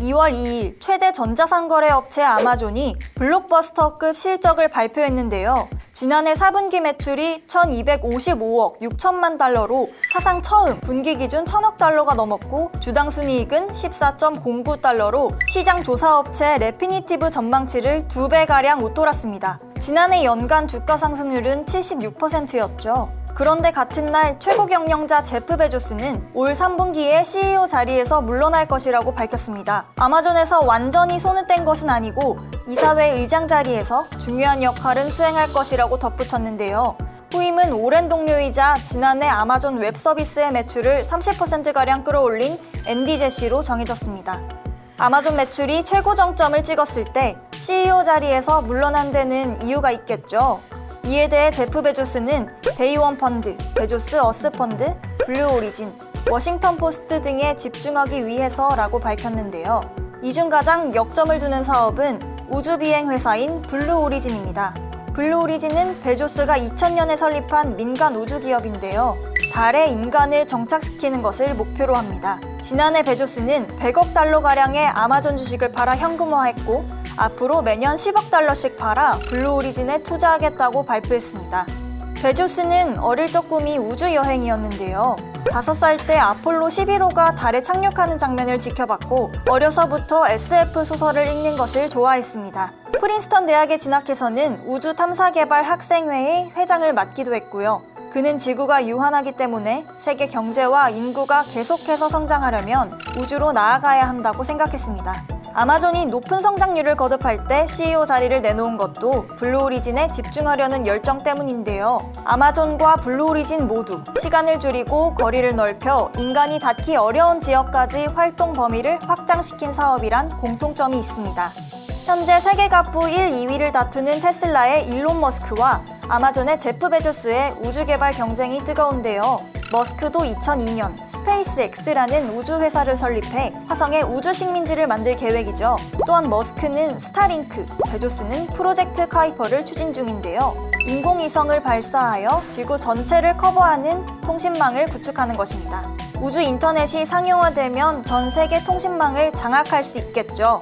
2월 2일 최대 전자상거래 업체 아마존이 블록버스터급 실적을 발표했는데요. 지난해 4분기 매출이 1255억 6천만 달러로 사상 처음 분기 기준 1000억 달러가 넘었고 주당 순이익은 14.09달러로 시장 조사업체 레피니티브 전망치를 2배가량 웃돌았습니다. 지난해 연간 주가 상승률은 76%였죠. 그런데 같은 날 최고 경영자 제프 베조스는 올 3분기에 CEO 자리에서 물러날 것이라고 밝혔습니다. 아마존에서 완전히 손을 뗀 것은 아니고 이사회 의장 자리에서 중요한 역할은 수행할 것이라고 덧붙였는데요. 후임은 오랜 동료이자 지난해 아마존 웹 서비스의 매출을 30%가량 끌어올린 앤디 제시로 정해졌습니다. 아마존 매출이 최고 정점을 찍었을 때 CEO 자리에서 물러난 데는 이유가 있겠죠. 이에 대해 제프 베조스는 데이원 펀드, 베조스 어스 펀드, 블루 오리진, 워싱턴 포스트 등에 집중하기 위해서라고 밝혔는데요. 이 중 가장 역점을 두는 사업은 우주 비행 회사인 블루 오리진입니다. 블루 오리진은 베조스가 2000년에 설립한 민간 우주 기업인데요. 달에 인간을 정착시키는 것을 목표로 합니다. 지난해 베조스는 100억 달러 가량의 아마존 주식을 팔아 현금화했고 앞으로 매년 10억 달러씩 팔아 블루 오리진에 투자하겠다고 발표했습니다. 베조스는 어릴 적 꿈이 우주 여행이었는데요. 5살 때 아폴로 11호가 달에 착륙하는 장면을 지켜봤고 어려서부터 SF 소설을 읽는 것을 좋아했습니다. 프린스턴 대학에 진학해서는 우주 탐사 개발 학생회의 회장을 맡기도 했고요. 그는 지구가 유한하기 때문에 세계 경제와 인구가 계속해서 성장하려면 우주로 나아가야 한다고 생각했습니다. 아마존이 높은 성장률을 거듭할 때 CEO 자리를 내놓은 것도 블루오리진에 집중하려는 열정 때문인데요. 아마존과 블루오리진 모두 시간을 줄이고 거리를 넓혀 인간이 닿기 어려운 지역까지 활동 범위를 확장시킨 사업이란 공통점이 있습니다. 현재 세계 가부 1, 2위를 다투는 테슬라의 일론 머스크와 아마존의 제프 베조스의 우주 개발 경쟁이 뜨거운데요. 머스크도 2002년 스페이스X라는 우주 회사를 설립해 화성에 우주 식민지를 만들 계획이죠. 또한 머스크는 스타링크, 베조스는 프로젝트 카이퍼를 추진 중인데요. 인공위성을 발사하여 지구 전체를 커버하는 통신망을 구축하는 것입니다. 우주 인터넷이 상용화되면 전 세계 통신망을 장악할 수 있겠죠.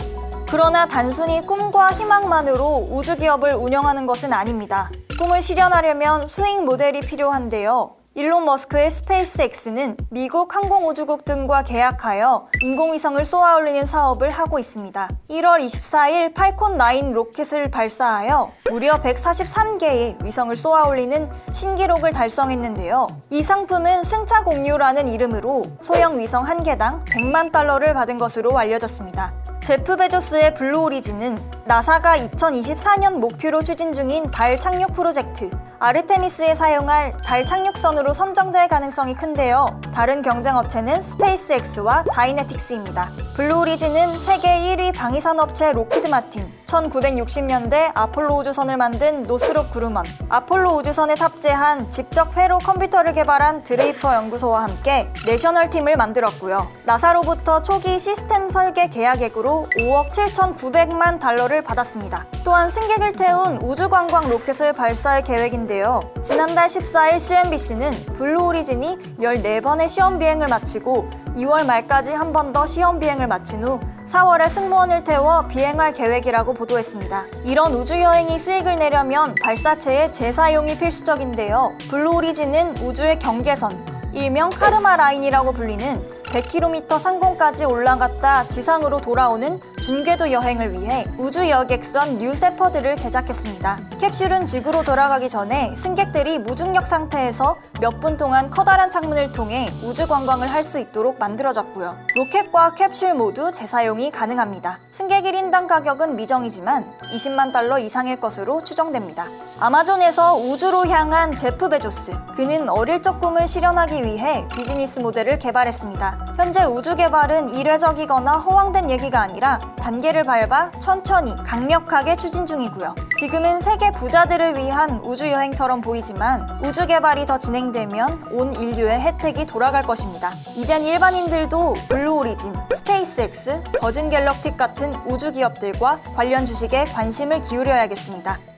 그러나 단순히 꿈과 희망만으로 우주 기업을 운영하는 것은 아닙니다. 꿈을 실현하려면 수익 모델이 필요한데요. 일론 머스크의 스페이스X는 미국 항공우주국 등과 계약하여 인공위성을 쏘아 올리는 사업을 하고 있습니다. 1월 24일 팔콘 9 로켓을 발사하여 무려 143개의 위성을 쏘아 올리는 신기록을 달성했는데요. 이 상품은 승차 공유라는 이름으로 소형 위성 한 개당 100만 달러를 받은 것으로 알려졌습니다. 제프 베조스의 블루 오리진은 나사가 2024년 목표로 추진 중인 달 착륙 프로젝트 아르테미스에 사용할 달 착륙선으로 선정될 가능성이 큰데요. 다른 경쟁 업체는 스페이스X와 다이네틱스입니다. 블루 오리진은 세계 1위 방위산 업체 로키드 마틴, 1960년대 아폴로 우주선을 만든 노스롭 그루먼, 아폴로 우주선에 탑재한 직접 회로 컴퓨터를 개발한 드레이퍼 연구소와 함께 내셔널 팀을 만들었고요. 나사로부터 초기 시스템 설계 계약액으로 5억 7,900만 달러를 받았습니다. 또한 승객을 태운 우주관광 로켓을 발사할 계획인데요. 지난달 14일 CNBC는 블루 오리진이 14번의 시험 비행을 마치고 2월 말까지 한 번 더 시험 비행을 마친 후 4월에 승무원을 태워 비행할 계획이라고 보도했습니다. 이런 우주 여행이 수익을 내려면 발사체의 재사용이 필수적인데요. 블루 오리진은 우주의 경계선, 일명 카르마 라인이라고 불리는 100km 상공까지 올라갔다 지상으로 돌아오는 준궤도 여행을 위해 우주 여객선 뉴 세퍼드를 제작했습니다. 캡슐은 지구로 돌아가기 전에 승객들이 무중력 상태에서 몇 분 동안 커다란 창문을 통해 우주 관광을 할 수 있도록 만들어졌고요. 로켓과 캡슐 모두 재사용이 가능합니다. 승객 1인당 가격은 미정이지만 20만 달러 이상일 것으로 추정됩니다. 아마존에서 우주로 향한 제프 베조스. 그는 어릴 적 꿈을 실현하기 위해 비즈니스 모델을 개발했습니다. 현재 우주 개발은 이례적이거나 허황된 얘기가 아니라 단계를 밟아 천천히 강력하게 추진 중이고요. 지금은 세계 부자들을 위한 우주 여행처럼 보이지만 우주 개발이 더 진행되면 온 인류의 혜택이 돌아갈 것입니다. 이젠 일반인들도 블루 오리진, 스페이스X, 버진 갤럭틱 같은 우주 기업들과 관련 주식에 관심을 기울여야겠습니다.